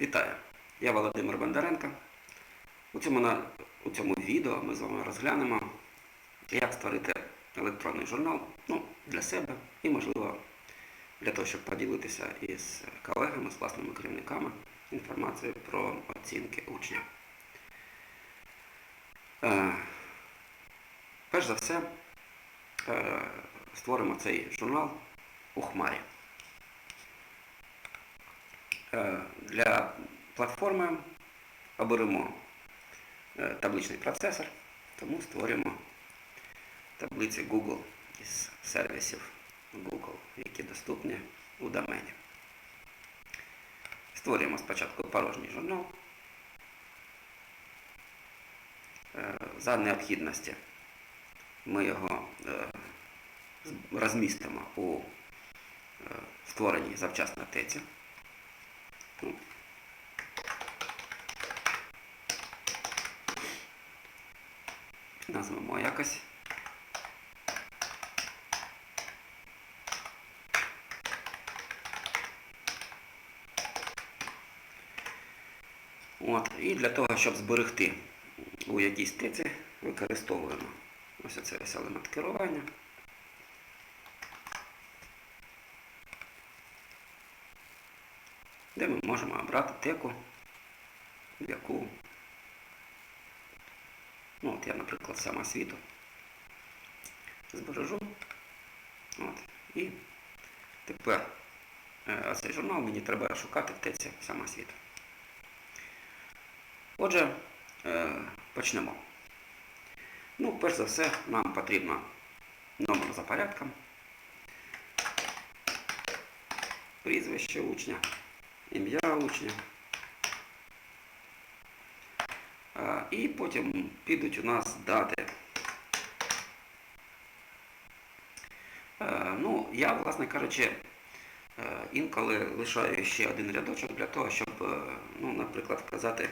Вітаю! Я Володимир Бондаренко. У цьому, у цьому відео ми з вами розглянемо, як створити електронний журнал ну, для себе і, можливо, для того, щоб поділитися із колегами, з власними керівниками інформацією про оцінки учнів. Е, перш за все, е, створимо цей журнал у Хмарі. Е, Для платформи оберемо е, табличний процесор, тому створимо таблиці Google із сервісів Google, які доступні у домені. Створюємо спочатку порожній журнал. Е, За необхідності ми його розмістимо у створеній завчасно теці. Назвемо якось. От. І для того, щоб зберегти у якійсь теці, використовуємо ось ось елемент керування. Де ми можемо обрати теку, в яку, ну от я, наприклад, самосвіту збережу. От, і тепер е, цей журнал мені треба шукати в теці самосвіту. Отже, е, почнемо. Ну, перш за все, нам потрібно номер за порядком, прізвище учня ім'я учня. І потім підуть у нас дати. Ну, я, власне кажучи, е, інколи лишаю ще один рядочок для того, щоб, е, ну, наприклад, вказати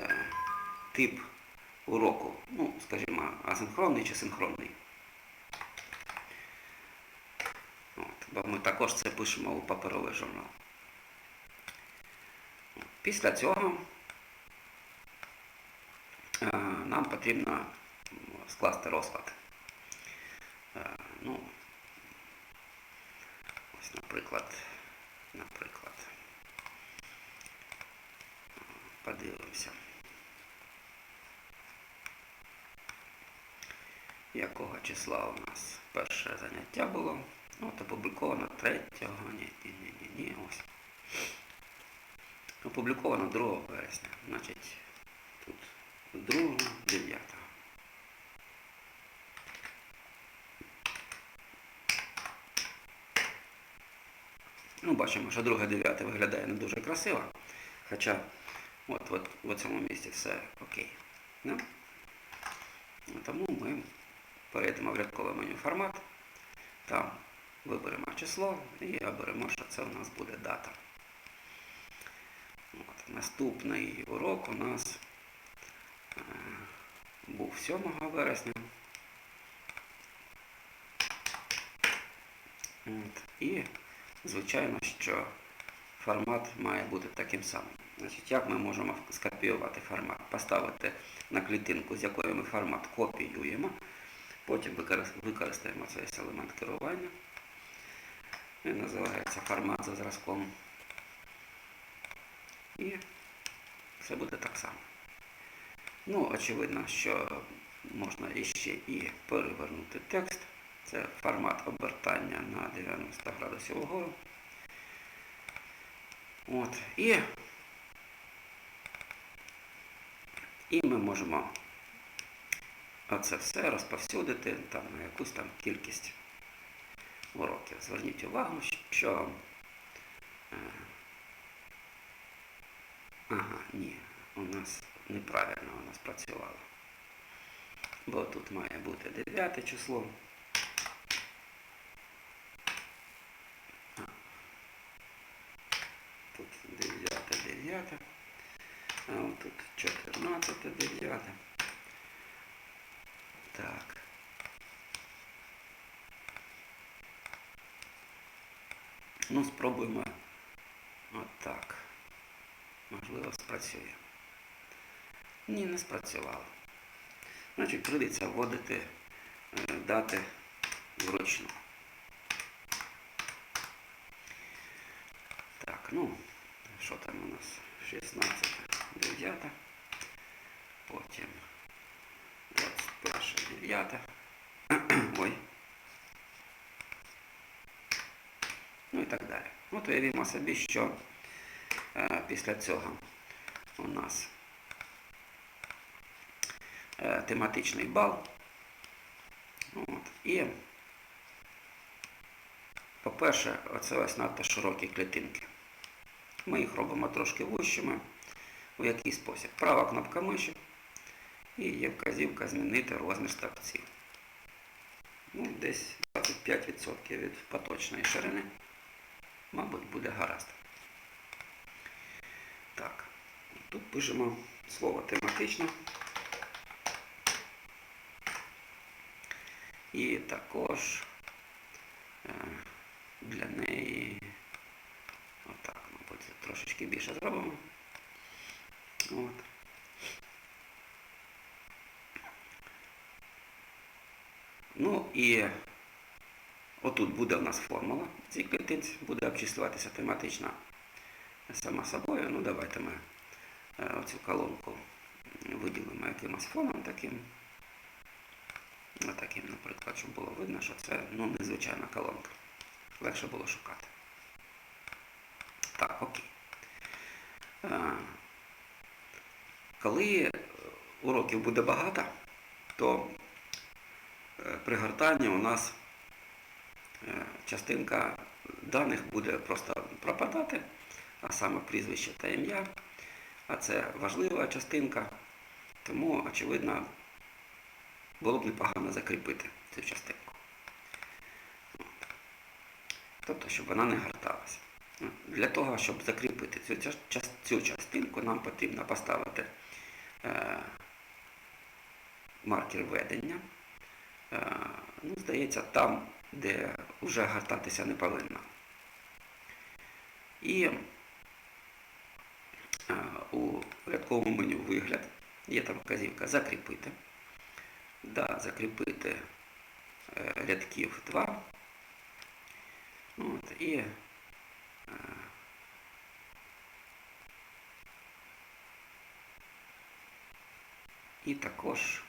е, тип уроку. Ну, скажімо, асинхронний чи синхронний. От, бо ми також це пишемо у паперовий журнал. Після цього е, нам потрібно скласти розклад. Е, Ну, ось, наприклад, наприклад, подивимося, якого числа у нас перше заняття було. Ну, От опубліковано 3, ні, ні, ні, ні, ні, ось. Опубліковано 2 вересня. Значить, тут 2, 9. Ну, бачимо, що 2 9 виглядає не дуже красиво. Хоча от, от в цьому місці все окей. Ну, Тому ми перейдемо в рядкове меню формат. Там виберемо число і оберемо, що це у нас буде дата. Наступний урок у нас е, був 7 вересня. От, і, звичайно, що формат має бути таким самим. Значить, Як ми можемо скопіювати формат? Поставити на клітинку, з якої ми формат копіюємо, потім використаємо цей елемент керування. Він називається формат за зразком. І все буде так само. Ну, очевидно, що можна іще і перевернути текст. Це формат обертання на 90 градусів вгору. От. І, і ми можемо оце все розповсюдити там, на якусь там кількість уроків. Зверніть увагу, що е, Ага, ні, у нас неправильно воно спрацювало. Бо тут має бути 9 число. Тут 9 9. А от тут 14 9. Так. Ну, спробуємо отак. Можливо, спрацює. Ні, не спрацювало. Значить, прийдеться вводити е, дати вручну. Так, ну, що там у нас? 16, 9, потім 21, 9. Ой. Ну і так далі. От уявімо собі, що після цього у нас е, тематичний бал. От. І, по-перше, оце ось надто широкі клітинки. Ми їх робимо трошки вущими. У який спосіб? Права кнопка миші і є вказівка змінити розмір стовпців. Ну, десь 25% від поточної ширини. Мабуть, буде гаразд. Так, тут пишемо слово тематично. І також е, для неї отак, мабуть, трошечки більше зробимо. От. Ну і отут буде в нас формула в цій клітинці, буде обчислюватися тематична сама собою. Ну давайте ми е, оцю колонку виділимо якимось фоном таким. Отаким, наприклад, щоб було видно, що це ну, незвичайна колонка. Легше було шукати. Так, окей. Е, Коли уроків буде багато, то е, при гортанні у нас е, частинка даних буде просто пропадати, а саме прізвище та ім'я. А це важлива частинка, тому, очевидно, було б непогано закріпити цю частинку. Тобто, щоб вона не горталася. Ну, Для того, щоб закріпити цю, цю частинку, нам потрібно поставити е, маркер ведення. Е, ну, здається, там, де вже гортатися не повинно. І е, у рядковому меню вигляд є там вказівка закріпити. Да, закріпити е, рядків 2. От, і е, і також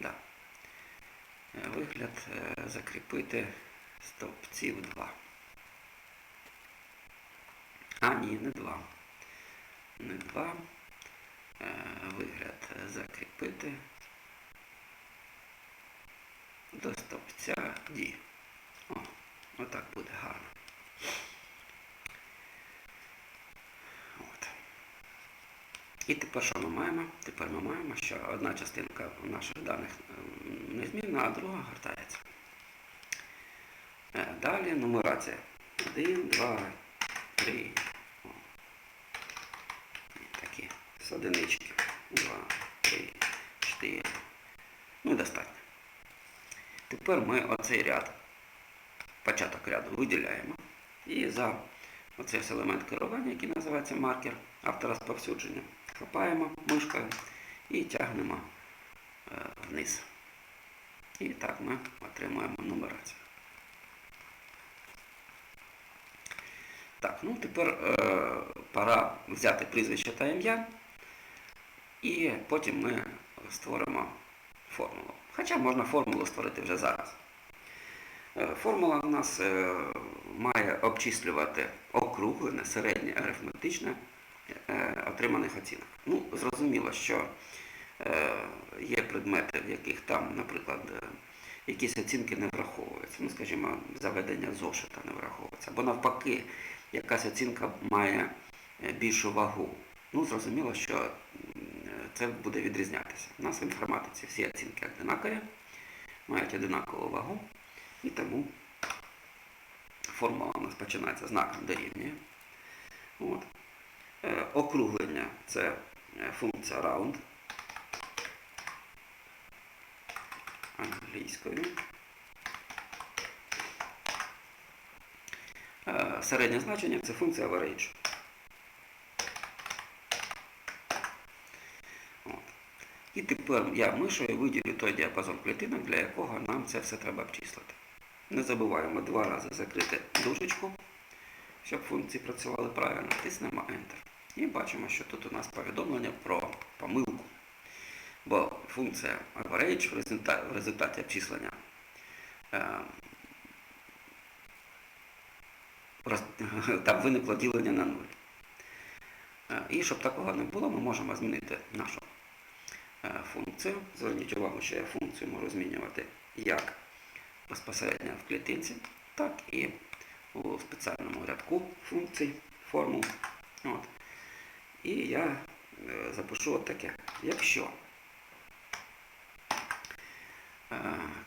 да, е, вигляд закріпити стовпців 2. А, ні, не 2. 2. Е, Вигляд закріпити до стовпця D. О, отак буде гарно. От. І тепер що ми маємо? Тепер ми маємо, що одна частинка наших даних незмінна, а друга гортається. Е, Далі нумерація. 1, 2, 3. О. І Такі з одинички. 2, 3, 4. Ну і достатньо. Тепер ми оцей ряд, початок ряду виділяємо. І за оцей елемент керування, який називається маркер авторозповсюдження, хапаємо мишкою і тягнемо е, вниз. І так ми отримуємо нумерацію. Так, ну тепер е, пора взяти прізвище та ім'я. І потім ми створимо формулу. Хоча можна формулу створити вже зараз. Е, Формула у нас е, має обчислювати округлене, середнє арифметичне е, отриманих оцінок. Ну, зрозуміло, що є предмети, в яких там, наприклад, якісь оцінки не враховуються. Ну, скажімо, заведення зошита не враховується. Або навпаки, якась оцінка має більшу вагу. Ну, зрозуміло, що це буде відрізнятися. У нас в інформатиці всі оцінки одинакові, мають одинакову вагу, і тому формула у нас починається знаком дорівнює. От. Е, округлення це е, функція round англійською. Е, середнє значення це функція average. І тепер я мишою виділю той діапазон клітинок, для якого нам це все треба обчислити. Не забуваємо два рази закрити дужечку, щоб функції працювали правильно. Тиснемо Enter. І бачимо, що тут у нас повідомлення про помилку. Бо функція average в результаті, обчислення е, там виникло ділення на 0. Е, І щоб такого не було, ми можемо змінити нашу функцію. Зверніть увагу, що я функцію можу змінювати як безпосередньо в клітинці, так і у спеціальному рядку функцій, формул. От. І я е, запишу от таке. Якщо е,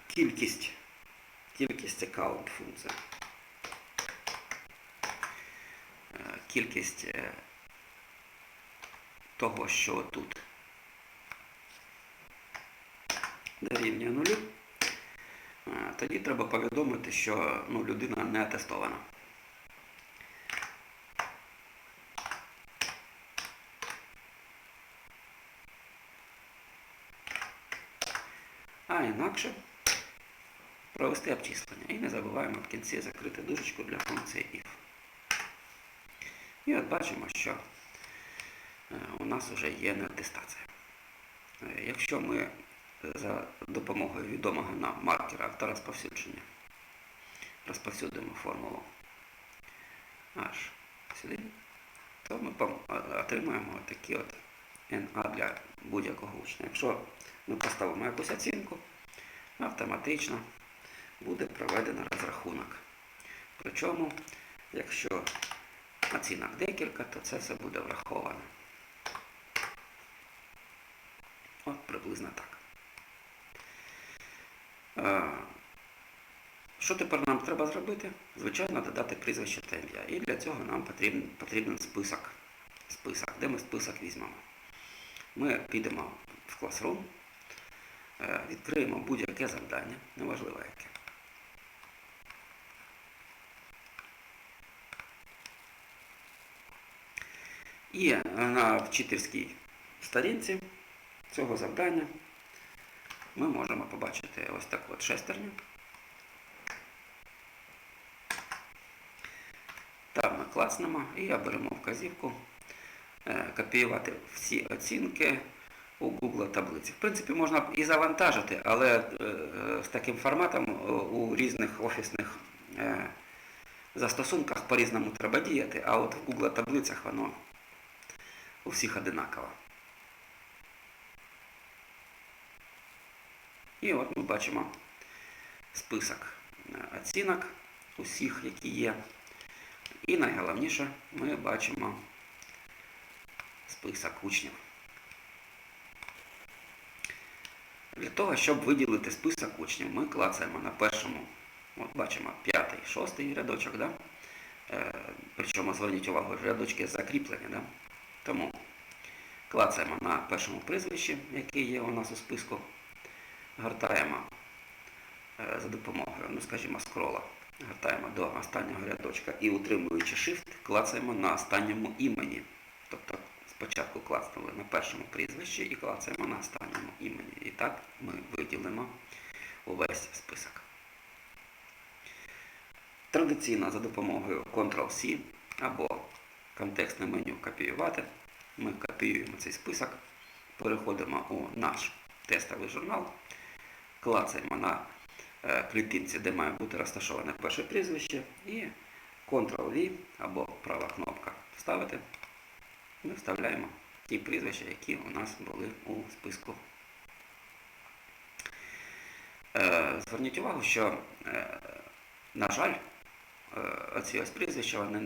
кількість, кількість count функція, е, кількість е, того, що тут дорівнює нулю, е, тоді треба повідомити, що ну, людина не атестована. А інакше провести обчислення. І не забуваємо в кінці закрити дужечку для функції if. І от бачимо, що е, у нас вже є неатестація. Е, Якщо ми за допомогою відомого нам маркера авторозповсюдження розповсюдимо формулу аж сюди, то ми отримаємо такі от NA для будь-якого учня. Якщо ми поставимо якусь оцінку, автоматично буде проведено розрахунок. Причому, якщо оцінок декілька, то це все буде враховано. От приблизно так. Що тепер нам треба зробити? Звичайно, додати прізвище та ім'я. І для цього нам потрібен, потрібен список. список. Де ми список візьмемо? Ми підемо в Classroom, е, відкриємо будь-яке завдання, неважливо яке. І е, на вчительській сторінці цього завдання ми можемо побачити ось таку от шестерню. Там ми класнемо і оберемо вказівку е, копіювати всі оцінки у Google таблиці. В принципі, можна і завантажити, але е, з таким форматом е, у різних офісних застосунках по-різному треба діяти, а от в Google таблицях воно у всіх одинаково. І от ми бачимо список е, оцінок усіх, які є. І найголовніше, ми бачимо список учнів. Для того, щоб виділити список учнів, ми клацаємо на першому, от бачимо, п'ятий, шостий рядочок, да? е, причому зверніть увагу, рядочки закріплені. Да? Тому клацаємо на першому прізвищі, яке є у нас у списку, гортаємо е, за допомогою, ну скажімо, скрола. Гортаємо до останнього рядочка і утримуючи Shift, клацаємо на останньому імені. Тобто спочатку клацнули на першому прізвищі і клацаємо на останньому імені. І так ми виділимо увесь список. Традиційно за допомогою Ctrl-C або контекстне меню копіювати. Ми копіюємо цей список, переходимо у наш тестовий журнал, клацаємо на е, клітинці, де має бути розташоване перше прізвище, і Ctrl-V або права кнопка вставити. Ми вставляємо ті прізвища, які у нас були у списку. Е, Зверніть увагу, що, е, на жаль, оці ось прізвища вони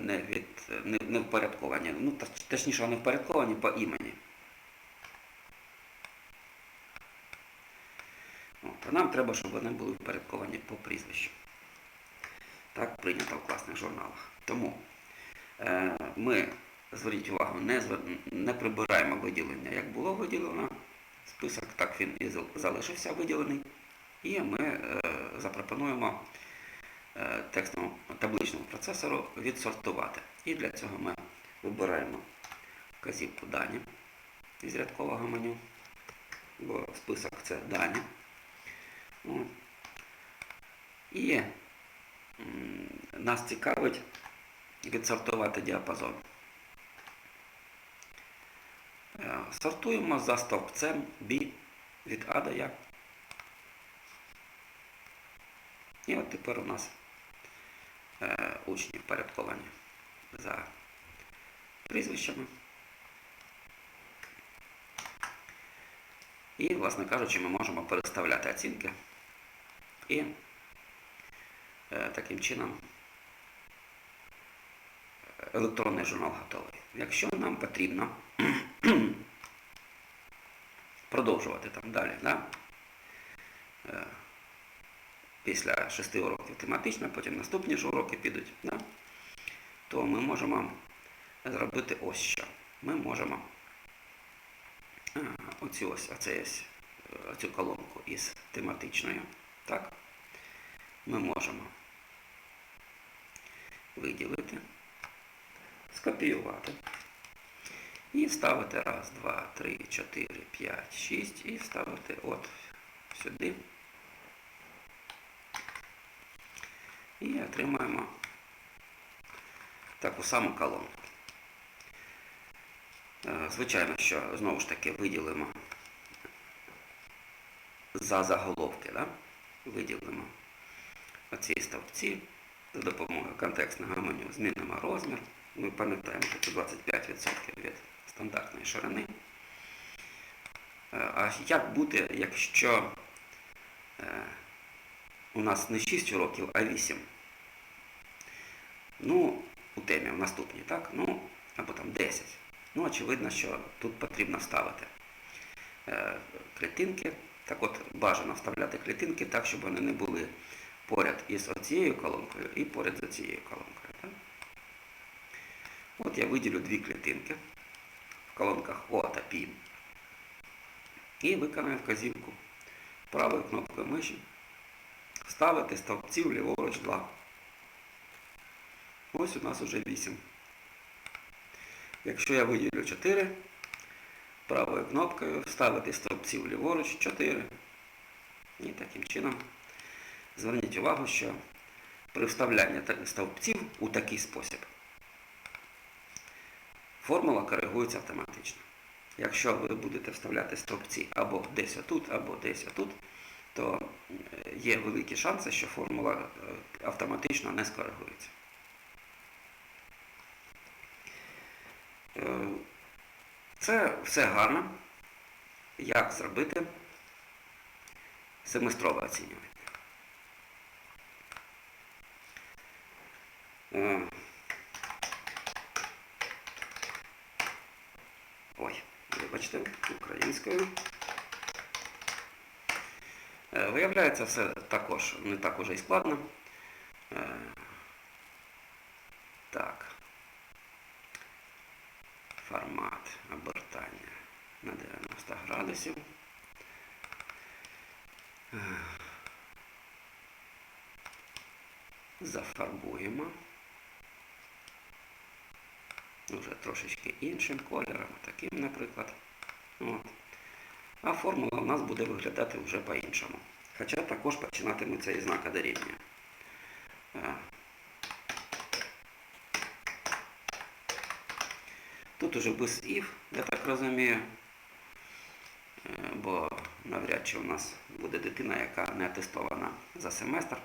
не впорядковані. Ну, точніше, вони впорядковані по імені. От, а нам треба, щоб вони були впорядковані по прізвищу. Так прийнято в класних журналах. Тому е, ми, зверніть увагу, не, не прибираємо виділення, як було виділено. Список так він і залишився виділений. І ми е, запропонуємо е, текстовому табличному процесору відсортувати. І для цього ми вибираємо вказівку дані із рядкового меню. бо список це дані. І нас цікавить відсортувати діапазон. Е, Сортуємо за стовпцем B від А до Я. І от тепер у нас е, учні впорядковані за прізвищами. І, власне кажучи, ми можемо переставляти оцінки і е, таким чином е, електронний журнал готовий. Якщо нам потрібно продовжувати там далі, да? е, після шести уроків тематично, потім наступні ж уроки підуть, да? то ми можемо зробити ось що. Ми можемо оцю ось, оце ось, оцю колонку із тематичною, так, ми можемо виділити, скопіювати і вставити раз, два, три, чотири, п'ять, шість і вставити от сюди. І отримаємо таку саму колонку. Е, Звичайно, що знову ж таки виділимо за заголовки, да? виділимо оці стовпці за допомогою контекстного меню, змінимо розмір. Ми пам'ятаємо, що це 25% від стандартної ширини. Е, А як буде, якщо е, у нас не 6 уроків, а 8? Ну, у темі в наступній, так? Ну, або там 10. Ну, очевидно, що тут потрібно вставити е, клітинки. Так от бажано вставляти клітинки так, щоб вони не були поряд із оцією колонкою і поряд з цією колонкою. Так? От я виділю дві клітинки в колонках О та Пі. І виконаю вказівку правою кнопкою миші вставити стовпців ліворуч 2. Ось у нас уже 8. Якщо я виділю 4, правою кнопкою вставити стовпців ліворуч 4. І таким чином зверніть увагу, що при вставлянні стовпців у такий спосіб формула коригується автоматично. Якщо ви будете вставляти стовпці або десь отут, або десь отут, то е, є великі шанси, що формула е, автоматично не скоригується. Е, Це все гарно. Як зробити семестрове оцінювання? Ой, вибачте, українською. Е, Виявляється, все також не так уже і складно. Е, Так. Формат обертання на 90 градусів. Е, Зафарбуємо. Вже трошечки іншим кольором, таким, наприклад. От. А формула у нас буде виглядати вже по-іншому. Хоча також починатиметься із знака дорівнює. Е, Тут уже без if, я так розумію, Е, бо навряд чи у нас буде дитина, яка не атестована за семестр.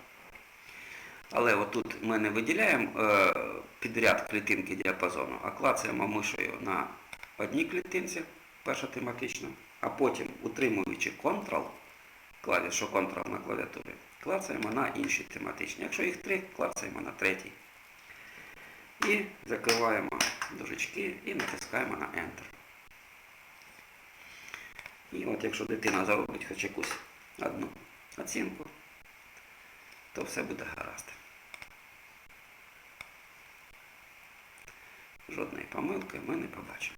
Але отут ми не виділяємо е, підряд клітинки діапазону, а клацаємо мишею на одній клітинці, перша тематична, а потім, утримуючи Ctrl, клавішу Ctrl на клавіатурі, клацаємо на іншій тематичній. Якщо їх три, клацаємо на третій. І закриваємо дужечки і натискаємо на Enter. І от якщо дитина заробить хоч якусь одну оцінку, то все буде гаразд. Жодної помилки ми не побачимо.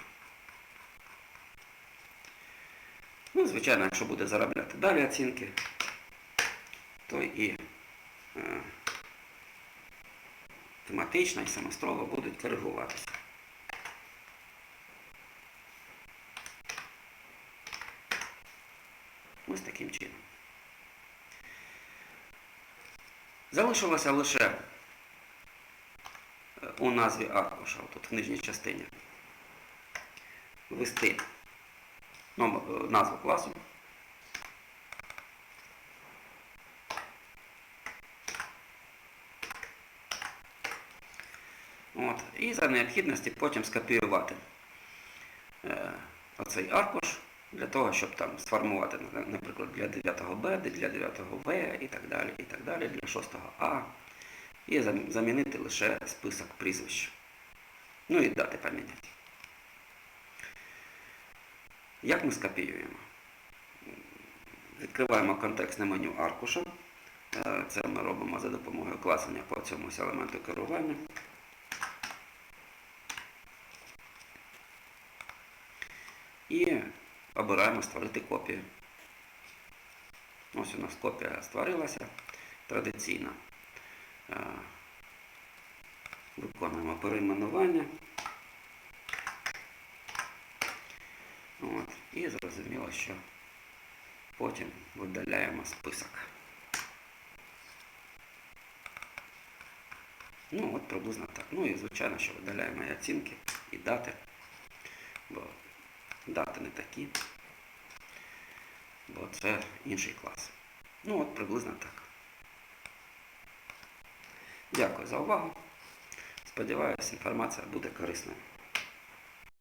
Ну, звичайно, якщо буде заробляти далі оцінки, то і е, тематично і семестрово будуть коригуватися. Ось таким чином. Залишилося лише е, у назві аркуша, тут в нижній частині, ввести е, назву класу. От. І за необхідності потім скопіювати е, оцей аркуш для того, щоб там сформувати, наприклад, для 9 Б, для 9 В і так далі, і так далі, для 6 А. І замінити лише список прізвищ. Ну і дати поміняти. Як ми скопіюємо? Відкриваємо контекстне меню аркуша. Е, Це ми робимо за допомогою класення по цьому елементу керування. І обираємо створити копію. Ось у нас копія створилася традиційно. Е, Виконуємо перейменування. От. І зрозуміло, що потім видаляємо список. Ну, от приблизно так. Ну і звичайно, що видаляємо і оцінки, і дати. Бо дати не такі. Бо це інший клас. Ну от приблизно так. Дякую за увагу. Сподіваюся, інформація буде корисною.